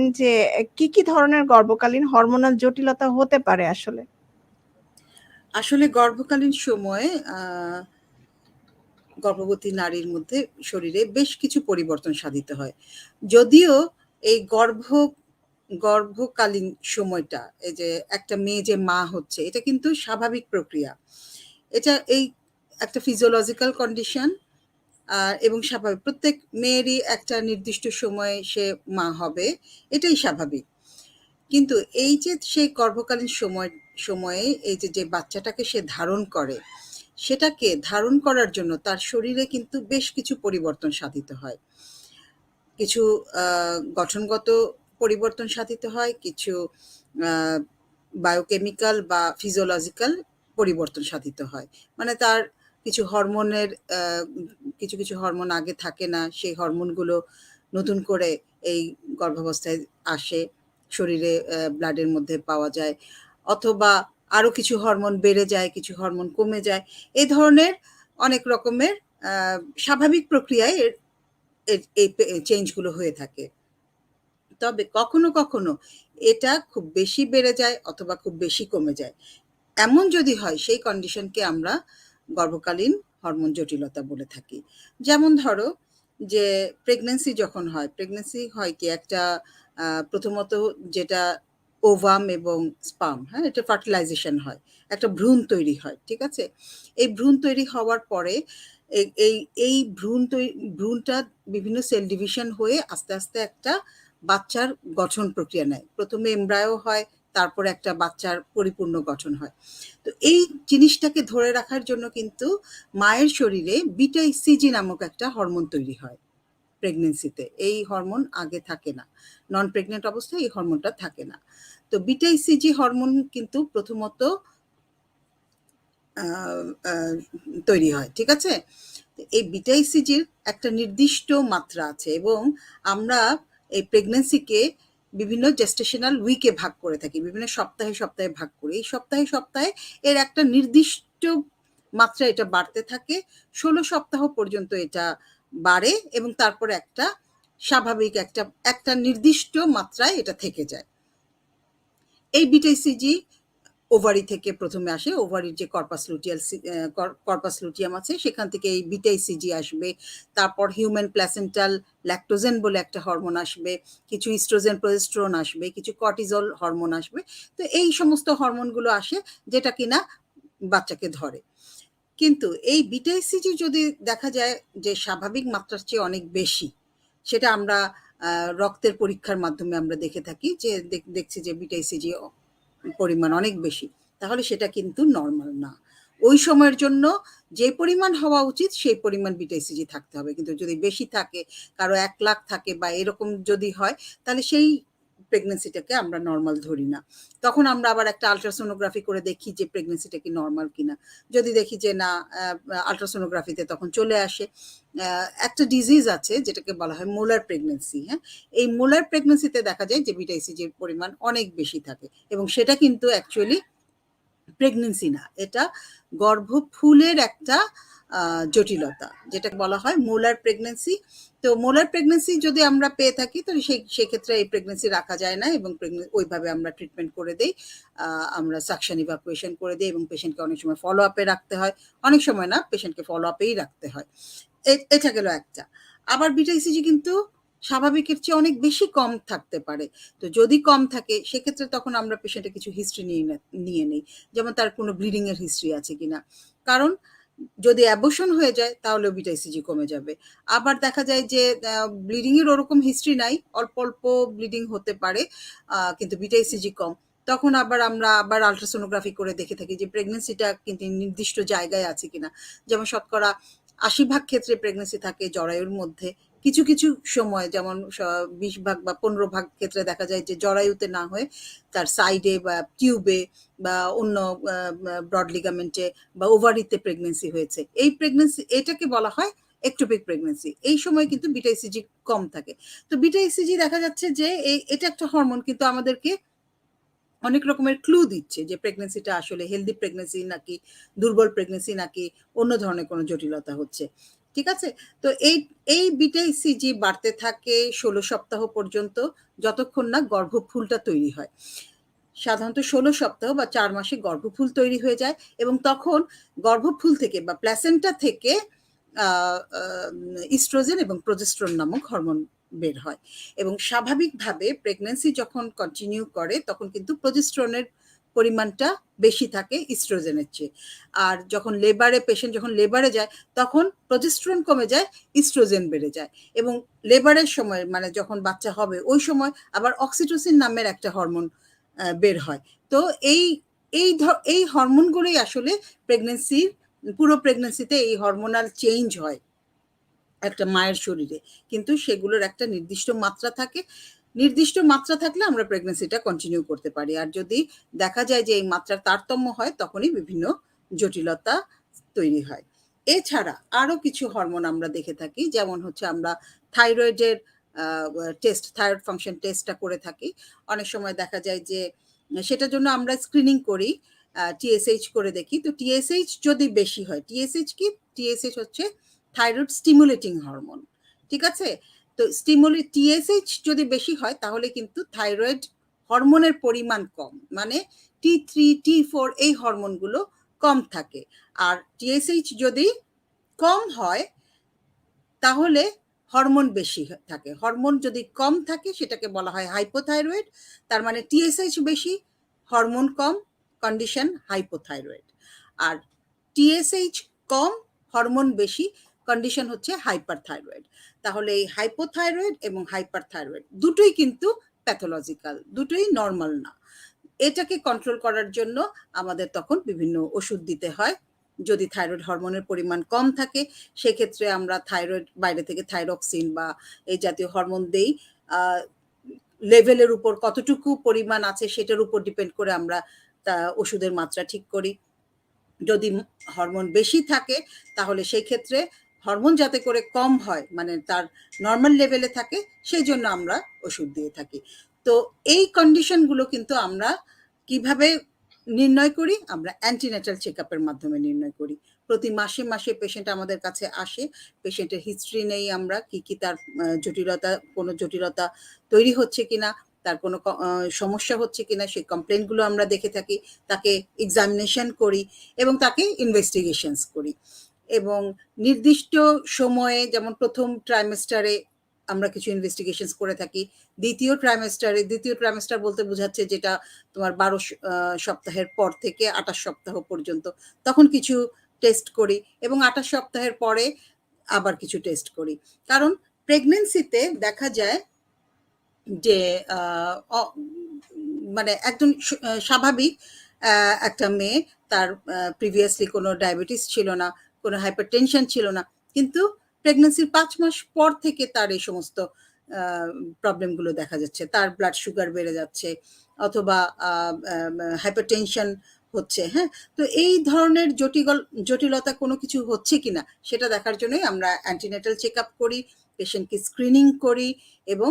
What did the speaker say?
যে, কি কি ধরনের গর্ভকালীন হরমোনাল জটিলতা হতে পারে আসলে? আসলে গর্ভকালীন সময়ে গর্ভবতী নারীর মধ্যে শরীরে বেশ কিছু পরিবর্তন সাধিত হয়। যদিও এই গর্ভ, গর্ভকালীন সময়টা, এই যে একটা মেয়ে যে মা হচ্ছে, এটা কিন্তু স্বাভাবিক প্রক্রিয়া। এটা এই একটা ফিজিওলজিক্যাল কন্ডিশন এবং স্বাভাবিক, প্রত্যেক মেয়েরই একটা নির্দিষ্ট সময়ে সে মা হবে, এটাই স্বাভাবিক। কিন্তু এই যে সেই গর্ভকালীন সময়, সময়ে এই যে যে বাচ্চাটাকে সে ধারণ করে, সেটাকে ধারণ করার জন্য তার শরীরে কিন্তু বেশ কিছু পরিবর্তন সাধিত হয়। কিছু গঠনগত পরিবর্তন সাধিত হয়, কিছু বায়োকেমিক্যাল বা ফিজিওলজিক্যাল পরিবর্তন সাধিত হয়। মানে তার কিছু হরমোনের কিছু কিছু হরমোন আগে থাকে না, সেই হরমোনগুলো নতুন করে এই গর্ভাবস্থায় আসে, শরীরে ব্লাডের মধ্যে পাওয়া যায়, অথবা আরও কিছু হরমোন বেড়ে যায়, কিছু হরমোন কমে যায়, এই ধরনের অনেক রকমের স্বাভাবিক প্রক্রিয়ায় এই চেঞ্জগুলো হয়ে থাকে। তবে কখনো কখনো এটা খুব বেশি বেড়ে যায় অথবা খুব বেশি কমে যায়। এমন যদি হয়, সেই কন্ডিশনকে আমরা গর্ভকালীন হরমোন জটিলতা বলে থাকি। যেমন ধরো যে প্রেগনেন্সি যখন হয় প্রেগনেন্সি হয় কি একটা প্রথমত যেটা ওভাম এবং স্পাম হ্যাঁ এটা ফার্টিলাইজেশন হয়, একটা ভ্রূণ তৈরি হয়, ঠিক আছে? এই ভ্রূণ তৈরি হওয়ার পরে এই- এই ভ্রূণ ভ্রূণটা বিভিন্ন সেল ডিভিশন হয়ে আস্তে আস্তে একটা বাচ্চার গঠন প্রক্রিয়া নেয়। প্রথমে এমব্রায়ো হয় তারপরে একটা বাচ্চার পরিপূর্ণ গঠন হয়। তো এই জিনিসটাকে ধরে রাখার জন্য কিন্তু মায়ের শরীরে বিটা সিজি নামক একটা হরমোন তৈরি হয় প্রেগনেন্সিতে। এই হরমোন আগে থাকে না। নন প্রেগনেন্ট অবস্থায় এই হরমোনটা থাকে না। তো বিটা সিজি হরমোন কিন্তু প্রথমত তৈরি হয়, ঠিক আছে? এই বিটা সিজির একটা নির্দিষ্ট মাত্রা আছে এবং আমরা এই প্রেগনেন্সিকে বিভিন্ন জেস্টেশনাল উইকে ভাগ করে থাকি, বিভিন্ন সপ্তাহে সপ্তাহে ভাগ করি। এই সপ্তাহে সপ্তাহে এর একটা নির্দিষ্ট মাত্রা এটা বাড়তে থাকে। ষোলো সপ্তাহ পর্যন্ত এটা বাড়ে এবং তারপর একটা স্বাভাবিক একটা একটা নির্দিষ্ট মাত্রায় এটা থেকে যায়। এই বিটাইসিজি ওভারি থেকে প্রথমে আসে, ওভারির যে কর্পাস লুটিয়াল কর্পাস লুটিয়াম আছে, সেখান থেকে এই বিটাইসিজি আসবে। তারপর হিউম্যান প্ল্যাসেন্টাল ল্যাক্টোজেন বলে একটা হরমোন আসবে, কিছু ইস্ট্রোজেন প্রোজেস্ট্রন আসবে, কিছু কর্টিজল হরমোন আসবে। তো এই সমস্ত হরমোনগুলো আসে যেটা কিনা বাচ্চাকে ধরে। কিন্তু এই বিটাইসিজি যদি দেখা যায় যে স্বাভাবিক মাত্রার চেয়ে অনেক বেশি, সেটা আমরা রক্তের পরীক্ষার মাধ্যমে আমরা দেখে থাকি যে দেখছি যে বিটাইসিজি পরিমাণ অনেক বেশি, তাহলে সেটা কিন্তু নর্মাল না। ওই সময়ের জন্য যে পরিমাণ হওয়া উচিত, সেই পরিমাণ বিটাইসিজি থাকতে হবে। কিন্তু যদি বেশি থাকে, কারও এক লাখ থাকে বা এরকম যদি হয়, তাহলে সেই প্রেগনেন্সিটাকে আমরা নর্মাল ধরি না। তখন আমরা আবার একটা আলট্রাসোনোগ্রাফি করে দেখি যে প্রেগনেন্সিটা কি নর্মাল কিনা। যদি দেখি যে না আলট্রাসোনোগ্রাফিতে তখন চলে আসে। একটা ডিজিজ আছে যেটাকে বলা হয় মোলার প্রেগনেন্সি হ্যাঁ? এই মোলার প্রেগনেন্সিতে দেখা যায় যে বিটাইসিজির পরিমাণ অনেক বেশি থাকে। এবং সেটা কিন্তু অ্যাকচুয়ালি প্রেগনেন্সি না, এটা গর্ভফুলের একটা জটিলতা, যেটা বলা হয় মোলার প্রেগনেন্সি তো মোলার প্রেগনেন্সি যদি আমরা পেয়ে থাকি, তাহলে সেই, সেক্ষেত্রে এই প্রেগনেন্সি রাখা যায় না এবং ওইভাবে আমরা ট্রিটমেন্ট করে দেই। আমরা সাকশন ইভাকুয়েশন করে দিই এবং পেশেন্টকে অনেক সময় ফলো আপে রাখতে হয়। অনেক সময় না পেশেন্টকে ফলো আপেই রাখতে হয়। এটা গেল একটা। আবার বিটাইসিজি কিন্তু স্বাভাবিকের চেয়ে অনেক বেশি কম থাকতে পারে। তো যদি কম থাকে, সেক্ষেত্রে তখন আমরা পেশেন্টের কিছু হিস্ট্রি নিয়ে নিয়ে নিই। যেমন তার কোনো ব্লিডিং এর হিস্ট্রি আছে কিনা। কারণ যদি অ্যাবর্শন হয়ে যায়, তাহলে বিটাইসিজি কমে যাবে। আবার দেখা যায় যে ব্লিডিং এর ওরকম হিস্ট্রি নাই। অল্প অল্প ব্লিডিং হতে পারে কিন্তু বিটাইসিজি কম। তখন আবার আমরা আবার আলট্রাসোনোগ্রাফি করে দেখে থাকি যে প্রেগনেন্সিটা কিন্তু নির্দিষ্ট জায়গায় আছে কিনা। যেমন শতকরা আশি ভাগ ক্ষেত্রে প্রেগনেন্সি থাকে জরায়ুর মধ্যে। কিছু কিছু সময়, যেমন বিশ ভাগ বা পনেরো ভাগ ক্ষেত্রে দেখা যায় যে জরায়ুতে না হয়ে তার সাইডে বা টিউবে বা অন্য ব্রড লিগামেন্টে বা ওভারিতে প্রেগনেন্সি হয়েছে। এই প্রেগনেন্সি এটাকে বলা হয় একটোপিক প্রেগনেন্সি এই সময় কিন্তু বিটাইসিজি কম থাকে। তো বিটাইসিজি দেখা যাচ্ছে যে এই- এটা একটা হরমোন কিন্তু আমাদেরকে অনেক রকমের ক্লু দিচ্ছে যে প্রেগনেন্সিটা আসলে হেলদি প্রেগনেন্সি নাকি দুর্বল প্রেগনেন্সি নাকি অন্য ধরনের কোনো জটিলতা হচ্ছে। ঠিক আছে? তো এই এই বিটা ইসিজি বাড়তে থাকে ১৬ সপ্তাহ পর্যন্ত, যতক্ষণ না গর্ভফুলটা তৈরি হয়। সাধারণত ১৬ সপ্তাহ বা চার মাসে গর্ভফুল তৈরি হয়ে যায় এবং তখন গর্ভফুল থেকে বা প্ল্যাসেন্টা থেকে ইস্ট্রোজেন এবং প্রোজেস্টেরন নামক হরমোন বের হয় এবং স্বাভাবিকভাবে প্রেগন্যান্সি যখন কন্টিনিউ করে, তখন কিন্তু প্রোজেস্টেরনের পরিমাণটা বেশি থাকে ইস্ট্রোজেনের চেয়ে। আর যখন লেবারে পেশেন্ট যখন লেবারে যায় তখন প্রজেস্ট্রন কমে যায়, ইস্ট্রোজেন বেড়ে যায় এবং লেবারের সময় মানে যখন বাচ্চা হবে ওই সময় আবার অক্সিটোসিন নামের একটা হরমোন বের হয়। তো এই এই ধ এই হরমোনগুলোই আসলে প্রেগনেন্সির পুরো প্রেগন্যান্সিতে এই হরমোনাল চেঞ্জ হয় একটা মায়ের শরীরে। কিন্তু সেগুলোর একটা নির্দিষ্ট মাত্রা থাকে। নির্দিষ্ট মাত্রা থাকলে আমরা প্রেগন্যান্সিটা কন্টিনিউ করতে পারি। আর যদি দেখা যায় যে এই মাত্রার তারতম্য হয় তখনই বিভিন্ন জটিলতা তৈরি হয়। এছাড়া আরও কিছু হরমোন আমরা দেখে থাকি। যেমন হচ্ছে আমরা থাইরয়েডের টেস্ট থাইরয়েড ফাংশন টেস্টটা করে থাকি। অনেক সময় দেখা যায় যে সেটার জন্য আমরা স্ক্রিনিং করি। টিএসএইচ করে দেখি। তো টিএসএইচ যদি বেশি হয়, টিএসএইচ কি? টিএসএইচ হচ্ছে থাইরয়েড স্টিমুলেটিং হরমোন। ঠিক আছে? তো স্টিমুলে টিএসএইচ যদি বেশি হয় তাহলে কিন্তু থাইরয়েড হরমোনের পরিমাণ কম। মানে T3, T4 এই হরমোনগুলো কম থাকে। আর টিএসএইচ যদি কম হয় তাহলে হরমোন বেশি থাকে। হরমোন যদি কম থাকে সেটাকে বলা হয় হাইপোথাইরয়েড। তার মানে টিএসএইচ বেশি, হরমোন কম, কন্ডিশন হাইপোথাইরয়েড। আর টিএসএইচ কম, হরমোন বেশি, কন্ডিশন হচ্ছে হাইপারথাইরয়েড। তাহলে এই হাইপোথাইরয়েড এবং হাইপারথাইরয়েড দুটোই কিন্তু প্যাথোলজিক্যাল, দুটোই নর্মাল না। এটাকে কন্ট্রোল করার জন্য আমাদের তখন বিভিন্ন ওষুধ দিতে হয়। যদি থাইরয়েড হরমোনের পরিমাণ কম থাকে সেক্ষেত্রে আমরা থাইরয়েড বাইরে থেকে থাইরক্সিন বা এই জাতীয় হরমোন দেই। লেভেলের উপর কতটুকু পরিমাণ আছে সেটার উপর ডিপেন্ড করে আমরা তা ওষুধের মাত্রা ঠিক করি। যদি হরমোন বেশি থাকে তাহলে সেই ক্ষেত্রে হরমোন যাতে করে কম হয় মানে তার নর্মাল লেভেলে থাকে সেই জন্য আমরা ওষুধ দিয়ে থাকি। তো এই কন্ডিশনগুলো কিন্তু আমরা কীভাবে নির্ণয় করি? আমরা অ্যান্টিনেটাল চেকআপ এর মাধ্যমে নির্ণয় করি। প্রতি মাসে, মাসে পেশেন্ট আমাদের কাছে আসে। পেশেন্টের হিস্ট্রি নেই আমরা। কি, কি তার জটিলতা কোনো জটিলতা তৈরি হচ্ছে কিনা, তার কোনো সমস্যা হচ্ছে কিনা সেই কমপ্লেনগুলো আমরা দেখে থাকি। তাকে এক্সামিনেশন করি এবং তাকে ইনভেস্টিগেশনস করি। এবং নির্দিষ্ট সময়ে যেমন ১ম ট্রাইমেস্টারে আমরা কিছু ইনভেস্টিগেশনস করে থাকি। দ্বিতীয় ট্রাইমেস্টারে দ্বিতীয় ট্রাইমেস্টার বলতে বোঝাচ্ছে যেটা তোমার বারো সপ্তাহের পর থেকে ২৮ সপ্তাহ পর্যন্ত। তখন কিছু টেস্ট করি এবং ২৮ সপ্তাহের পরে আবার কিছু টেস্ট করি। কারণ প্রেগন্যান্সিতে দেখা যায় যে মানে আ স্বাভাবিক একটা মেয়ে তার প্রিভিয়াসলি কোনো ডায়াবেটিস ছিল না, কোনো হাইপারটেনশন ছিল না। কিন্তু প্রেগনেন্সির পাঁচ মাস পর থেকে তার এই সমস্ত প্রবলেমগুলো দেখা যাচ্ছে। তার ব্লাড সুগার বেড়ে যাচ্ছে অথবা আ আম হাইপারটেনশন হচ্ছে, হ্যাঁ? তো এই ধরনের জটিল জটিলতা কোনো কিছু হচ্ছে কিনা সেটা দেখার জন্যই আমরা অ্যান্টিন্যাটাল চেকআপ করি, পেশেন্টকে স্ক্রিনিং করি এবং